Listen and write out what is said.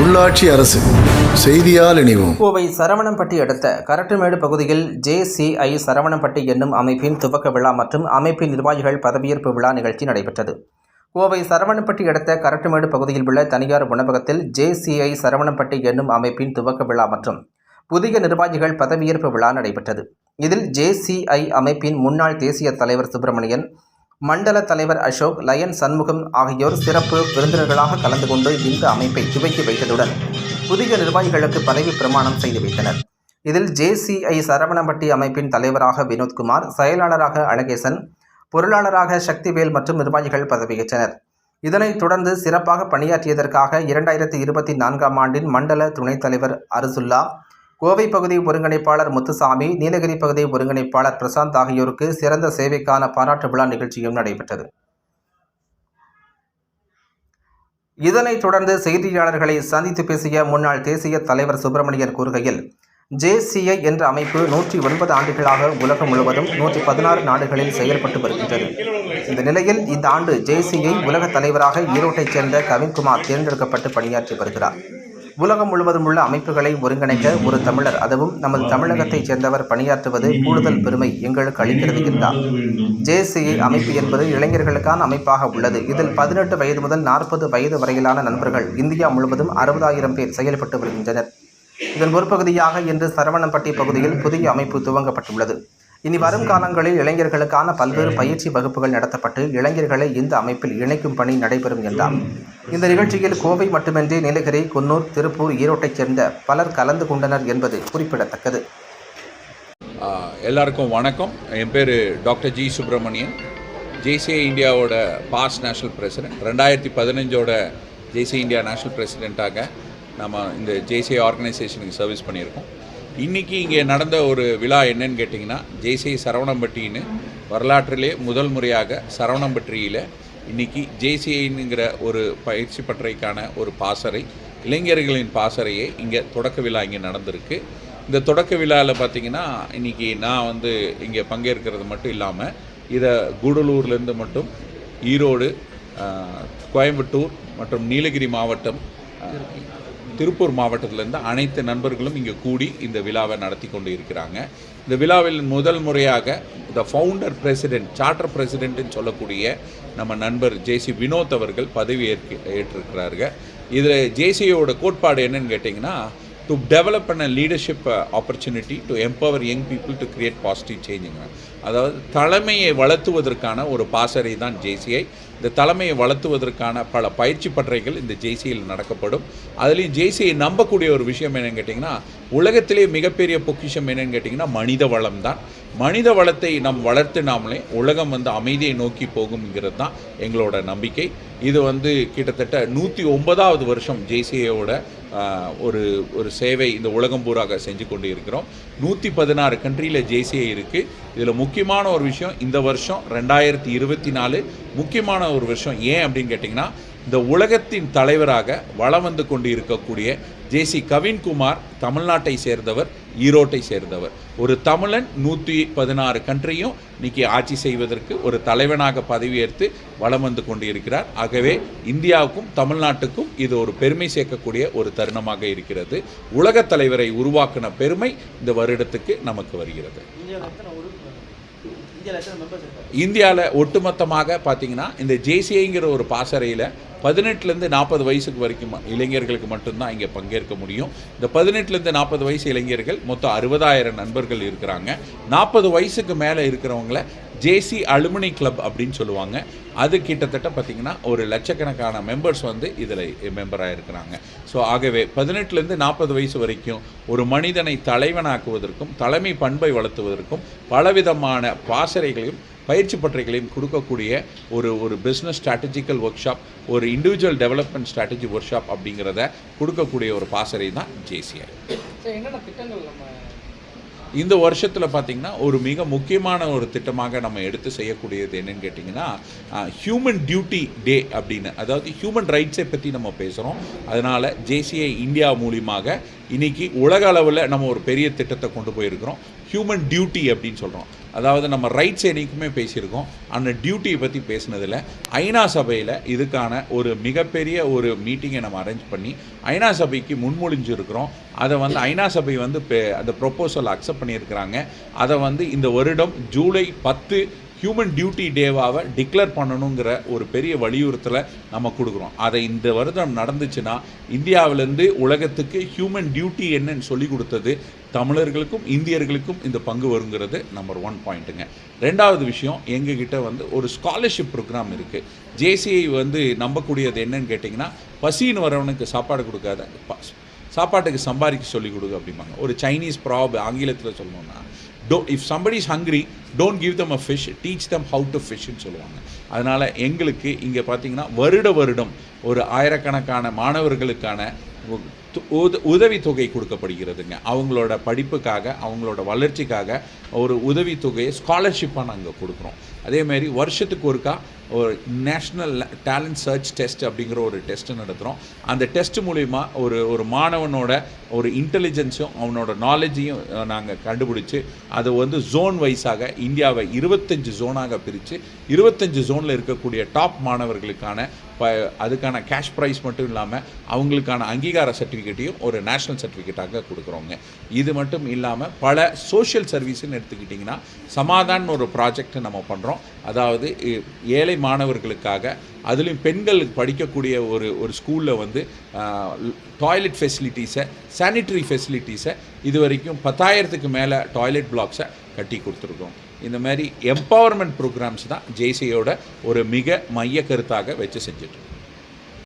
உள்ளாட்சி அரசு செய்தியால் இணைவோம். கோவை சரவணம்பட்டி அடுத்த கரட்டுமேடு பகுதியில் ஜேசிஐ சரவணம்பட்டி என்னும் அமைப்பின் துவக்க விழா மற்றும் அமைப்பின் நிர்வாகிகள் பதவியேற்பு விழா நிகழ்ச்சி நடைபெற்றது. கோவை சரவணம்பட்டி அடுத்த கரட்டுமேடு பகுதியில் உள்ள தனியார் உணவகத்தில் ஜேசிஐ சரவணம்பட்டி என்னும் அமைப்பின் துவக்க விழா மற்றும் புதிய நிர்வாகிகள் பதவியேற்பு விழா நடைபெற்றது. இதில் ஜேசிஐ அமைப்பின் முன்னாள் தேசிய தலைவர் சுப்பிரமணியன் மண்டல தலைவர் அசோக் லயன் சண்முகம் ஆகியோர் சிறப்பு விருந்தினர்களாக கலந்து கொண்டு இந்த அமைப்பை துவக்கி வைத்ததுடன் புதிய நிர்வாகிகளுக்கு பதவி பிரமாணம் செய்து வைத்தனர். இதில் ஜேசிஐ சரவணம்பட்டி அமைப்பின் தலைவராக வினோத்குமார் செயலாளராக அழகேசன் பொருளாளராக சக்திவேல் மற்றும் நிர்வாகிகள் பதவியேற்றனர். இதனைத் தொடர்ந்து சிறப்பாக பணியாற்றியதற்காக இரண்டாயிரத்தி இருபத்தி நான்காம் ஆண்டின் மண்டல துணைத் தலைவர் அரசுல்லா கோவை பகுதி ஒருங்கிணைப்பாளர் முத்துசாமி நீலகிரி பகுதி ஒருங்கிணைப்பாளர் பிரசாந்த் ஆகியோருக்கு சிறந்த சேவைக்கான பாராட்டு விழா நிகழ்ச்சியும் நடைபெற்றது. இதனைத் தொடர்ந்து செய்தியாளர்களை சந்தித்து பேசிய முன்னாள் தேசிய தலைவர் சுப்பிரமணியன் கூறுகையில் ஜேசிஐ என்ற அமைப்பு நூற்றி ஒன்பது ஆண்டுகளாக உலகம் முழுவதும் நூற்றி பதினாறு நாடுகளில் செயல்பட்டு வருகின்றது. இந்த நிலையில் இந்த ஆண்டு ஜேசிஐ உலக தலைவராக ஈரோட்டைச் சேர்ந்த கவின்குமார் தேர்ந்தெடுக்கப்பட்டு பணியாற்றி வருகிறார். உலகம் முழுவதும் உள்ள அமைப்புகளை ஒருங்கிணைக்க ஒரு தமிழர் அதுவும் நமது தமிழகத்தைச் சேர்ந்தவர் பணியாற்றுவது கூடுதல் பெருமை எங்களுக்கு அளிக்கிறது என்றார் ஜேசிஐ அமைப்பு என்பது இளைஞர்களுக்கான அமைப்பாக உள்ளது. இதில் பதினெட்டு வயது முதல் நாற்பது வயது வரையிலான நண்பர்கள் இந்தியா முழுவதும் அறுபதாயிரம் பேர் செயல்பட்டு வருகின்றனர். இதன் ஒரு பகுதியாக இன்று சரவணம்பட்டி பகுதியில் புதிய அமைப்பு துவங்கப்பட்டுள்ளது. இனி வரும் காலங்களில் இளைஞர்களுக்கான பல்வேறு பயிற்சி வகுப்புகள் நடத்தப்பட்டு இளைஞர்களை இந்த அமைப்பில் இணைக்கும் பணி நடைபெறும் என்றார். இந்த நிகழ்ச்சியில் கோவை மட்டுமின்றி நீலகிரி குன்னூர் திருப்பூர் ஈரோட்டைச் சேர்ந்த பலர் கலந்து கொண்டனர் என்பது குறிப்பிடத்தக்கது. எல்லாருக்கும் வணக்கம். என் பேர் டாக்டர் ஜி சுப்பிரமணியன். ஜெய்சே இந்தியாவோட பாஸ்ட் நேஷனல் பிரசிடென்ட். ரெண்டாயிரத்தி பதினஞ்சோட ஜெய்சே இந்தியா நேஷனல் பிரசிடெண்ட்டாக நம்ம இந்த ஜெய்சே ஆர்கனைசேஷனுக்கு சர்வீஸ் பண்ணியிருக்கோம். இன்றைக்கி இங்கே நடந்த ஒரு விழா என்னன்னு கேட்டிங்கன்னா ஜேசிஐ சரவணம்பட்டின்னு வரலாற்றிலே முதல் முறையாக சரவணம்பட்டியில் இன்றைக்கி ஜேசிஐனுங்கிற ஒரு பயிற்சி பற்றைக்கான ஒரு பாசறை இளைஞர்களின் பாசறையை இங்கே தொடக்க விழா இங்கே நடந்திருக்கு. இந்த தொடக்க விழாவில் பார்த்தீங்கன்னா இன்றைக்கி நான் வந்து இங்கே பங்கேற்கிறது மட்டும் இல்லாமல் இதை கூடலூர்லேருந்து மட்டும் ஈரோடு கோயம்புத்தூர் மற்றும் நீலகிரி மாவட்டம் திருப்பூர் மாவட்டத்திலேருந்து அனைத்து நண்பர்களும் இங்கே கூடி இந்த விழாவை நடத்தி கொண்டு இருக்கிறாங்க. இந்த விழாவில் முதல் முறையாக த ஃபவுண்டர் பிரசிடென்ட் சார்ட்டர் பிரசிடென்ட்னு சொல்லக்கூடிய நம்ம நண்பர் ஜேசி வினோத் அவர்கள் பதவி ஏற்க ஏற்றிருக்கிறார்கள் இதில் ஜேசியோட கோட்பாடு என்னன்னு கேட்டிங்கன்னா டு டெவலப் பண்ண leadership opportunity to empower young people to create positive சேஞ்சுங்க அதாவது தலைமையை வளர்த்துவதற்கான ஒரு பாசறை தான் ஜேசிஐ இந்த தலைமையை வளர்த்துவதற்கான பல பயிற்சி பட்டறைகள் இந்த ஜேசியில் நடக்கப்படும். அதுலேயும் ஜேசியை நம்பக்கூடிய ஒரு விஷயம் என்னென்னு கேட்டிங்கன்னா உலகத்திலே மிகப்பெரிய பொக்கிஷம் என்னென்னு கேட்டிங்கன்னா மனித வளம் தான். மனித வளத்தை நம் வளர்த்து நாமளே உலகம் வந்து அமைதியை நோக்கி போகும்ங்கிறது தான் எங்களோட நம்பிக்கை. இது வந்து கிட்டத்தட்ட நூற்றி ஒன்பதாவது வருஷம் ஜேசிஐயோட ஒரு ஒரு சேவை இந்த உலகம் பூராக செஞ்சு கொண்டு இருக்கிறோம் நூற்றி பதினாறு கண்ட்ரியில் ஜேசிஐ இருக்குது இதில் முக்கியமான ஒரு விஷயம் இந்த வருஷம் ரெண்டாயிரத்தி இருபத்தி நாலு முக்கியமான ஒரு விஷயம் ஏன் அப்படின்னு கேட்டிங்கன்னா இந்த உலகத்தின் தலைவராக வலம் வந்து கொண்டு இருக்கக்கூடிய ஜேசி கவின்குமார் தமிழ்நாட்டை சேர்ந்தவர் ஈரோட்டை சேர்ந்தவர். ஒரு தமிழன் நூற்றி பதினாறு கண்ட்ரியும் இன்னைக்கு ஆட்சி செய்வதற்கு ஒரு தலைவனாக பதவியேற்று வலம் வந்து கொண்டு இருக்கிறார் ஆகவே இந்தியாவுக்கும் தமிழ்நாட்டுக்கும் இது ஒரு பெருமை சேர்க்கக்கூடிய ஒரு தருணமாக இருக்கிறது. உலகத் தலைவரை உருவாக்கின பெருமை இந்த வருடத்துக்கு நமக்கு வருகிறது. இந்தியாவில் ஒட்டுமொத்தமாக பார்த்தீங்கன்னா இந்த ஜேசிஐங்கிற ஒரு பாசறையில் பதினெட்டுலேருந்து நாற்பது வயசுக்கு வரைக்கும் இளைஞர்களுக்கு மட்டும்தான் இங்கே பங்கேற்க முடியும். இந்த பதினெட்டுலேருந்து நாற்பது வயசு இளைஞர்கள் மொத்தம் அறுபதாயிரம் நண்பர்கள் இருக்கிறாங்க. நாற்பது வயசுக்கு மேலே இருக்கிறவங்கள ஜேசி அலுமினி கிளப் அப்படின்னு சொல்லுவாங்க. அது கிட்டத்தட்ட பார்த்திங்கன்னா ஒரு லட்சக்கணக்கான மெம்பர்ஸ் வந்து இதில் மெம்பராக இருக்கிறாங்க ஸோ ஆகவே பதினெட்டுலேருந்து நாற்பது வயசு வரைக்கும் ஒரு மனிதனை தலைவனாக்குவதற்கும் தலைமை பண்பை வளர்த்துவதற்கும் பலவிதமான பாசறைகளையும் பயிற்சி பட்டறைகளையும் கொடுக்கக்கூடிய ஒரு ஒரு பிஸ்னஸ் ஸ்ட்ராட்டஜிக்கல் ஒர்க் ஷாப் ஒரு individual development strategy workshop அப்படிங்கிறத கொடுக்கக்கூடிய ஒரு பாசறை தான் ஜேசிஐ இந்த வருஷத்தில் பார்த்திங்கன்னா ஒரு மிக முக்கியமான ஒரு திட்டமாக நம்ம எடுத்து செய்யக்கூடியது என்னன்னு கேட்டிங்கன்னா ஹியூமன் டியூட்டி டே அப்படின்னு. அதாவது ஹியூமன் ரைட்ஸை பற்றி நம்ம பேசுகிறோம் அதனால் ஜேசிஐ இந்தியா மூலியமாக இன்னைக்கு உலக அளவில் நம்ம ஒரு பெரிய திட்டத்தை கொண்டு போயிருக்கிறோம். ஹியூமன் டியூட்டி அப்படின்னு சொல்கிறோம் அதாவது நம்ம ரைட்ஸ் என்னைக்குமே பேசியிருக்கோம். அந்த டியூட்டியை பற்றி பேசினதில் ஐநா சபையில் இதுக்கான ஒரு மிகப்பெரிய ஒரு மீட்டிங்கை நம்ம அரேஞ்ச் பண்ணி ஐநா சபைக்கு முன்மொழிஞ்சிருக்கிறோம். அதை வந்து ஐநா சபை வந்து அந்த ப்ரொப்போசல் அக்செப்ட் பண்ணியிருக்கிறாங்க. அதை வந்து இந்த வருடம் ஜூலை பத்து ஹியூமன் டியூட்டி டேவாவை டிக்ளேர் பண்ணணுங்கிற ஒரு பெரிய வலியுறுத்தலை நம்ம கொடுக்குறோம். அதை இந்த வருடம் நடந்துச்சுன்னா இந்தியாவிலேருந்து உலகத்துக்கு ஹியூமன் டியூட்டி என்னன்னு சொல்லி கொடுத்தது தமிழர்களுக்கும் இந்தியர்களுக்கும் இந்த பங்கு வருங்கிறது நம்பர் ஒன் பாயிண்ட்டுங்க ரெண்டாவது விஷயம் எங்ககிட்ட வந்து ஒரு ஸ்காலர்ஷிப் ப்ரோக்ராம் இருக்குது ஜேசிஐ வந்து நம்பக்கூடியது என்னன்னு கேட்டிங்கன்னா பசின்னு வரவனுக்கு சாப்பாடு கொடுக்காத சாப்பாட்டுக்கு சம்பாதிக்க சொல்லி கொடுங்க அப்படிம்பாங்க. ஒரு சைனீஸ் ப்ராப் ஆங்கிலத்தில் சொல்லணும்னா though if somebody is hungry don't give them a fish teach them how to ஃபிஷ்ன்னு சொல்லுவாங்க. அதனால் எங்களுக்கு இங்கே பார்த்தீங்கன்னா வருட வருடம் ஒரு ஆயிரக்கணக்கான மாணவர்களுக்கான உ- து- உத- கொடுக்கப்படுகிறதுங்க. அவங்களோட படிப்புக்காக அவங்களோட வளர்ச்சிக்காக ஒரு உதவி தொகையை ஸ்காலர்ஷிப்பாக நாங்கள் கொடுக்குறோம். அதேமாரி வருஷத்துக்கு ஒருக்கா ஒரு நேஷ்னல் டேலண்ட் சர்ச் டெஸ்ட் அப்படிங்கிற ஒரு டெஸ்ட்டு நடத்துகிறோம் அந்த டெஸ்ட் மூலிமா ஒரு ஒரு மாணவனோட ஒரு இன்டெலிஜென்ஸும் அவனோட நாலேஜையும் நாங்கள் கண்டுபிடிச்சி அதை வந்து ஜோன் வைஸாக இந்தியாவை இருபத்தஞ்சு ஜோனாக பிரித்து இருபத்தஞ்சு ஜோனில் இருக்கக்கூடிய டாப் மாணவர்களுக்கான ப அதுக்கான கேஷ் ப்ரைஸ் மட்டும் இல்லாமல் அவங்களுக்கான அங்கீகார சர்டிஃபிகேட்டையும் ஒரு நேஷ்னல் சர்டிஃபிகேட்டாக கொடுக்குறோங்க. இது மட்டும் இல்லாமல் பல சோஷியல் சர்வீஸுன்னு எடுத்துக்கிட்டிங்கன்னா சமாதான் ஒரு ப்ராஜெக்ட் நம்ம பண்ணுறோம் அதாவது ஏழை மாணவர்களுக்காக அதுலேயும் பெண்களுக்கு படிக்கக்கூடிய ஒரு ஒரு ஸ்கூலில் வந்து டாய்லெட் ஃபெசிலிட்டிஸை சானிட்டரி ஃபெசிலிட்டிஸை இது வரைக்கும் பத்தாயிரத்துக்கு மேலே டாய்லெட் பிளாக்ஸை கட்டி கொடுத்துருக்கோம். இந்த மாதிரி எம்பவர்மெண்ட் ப்ரோக்ராம்ஸ் தான் ஜேசியோட ஒரு மிக மைய கருத்தாக வச்சு செஞ்சுட்டு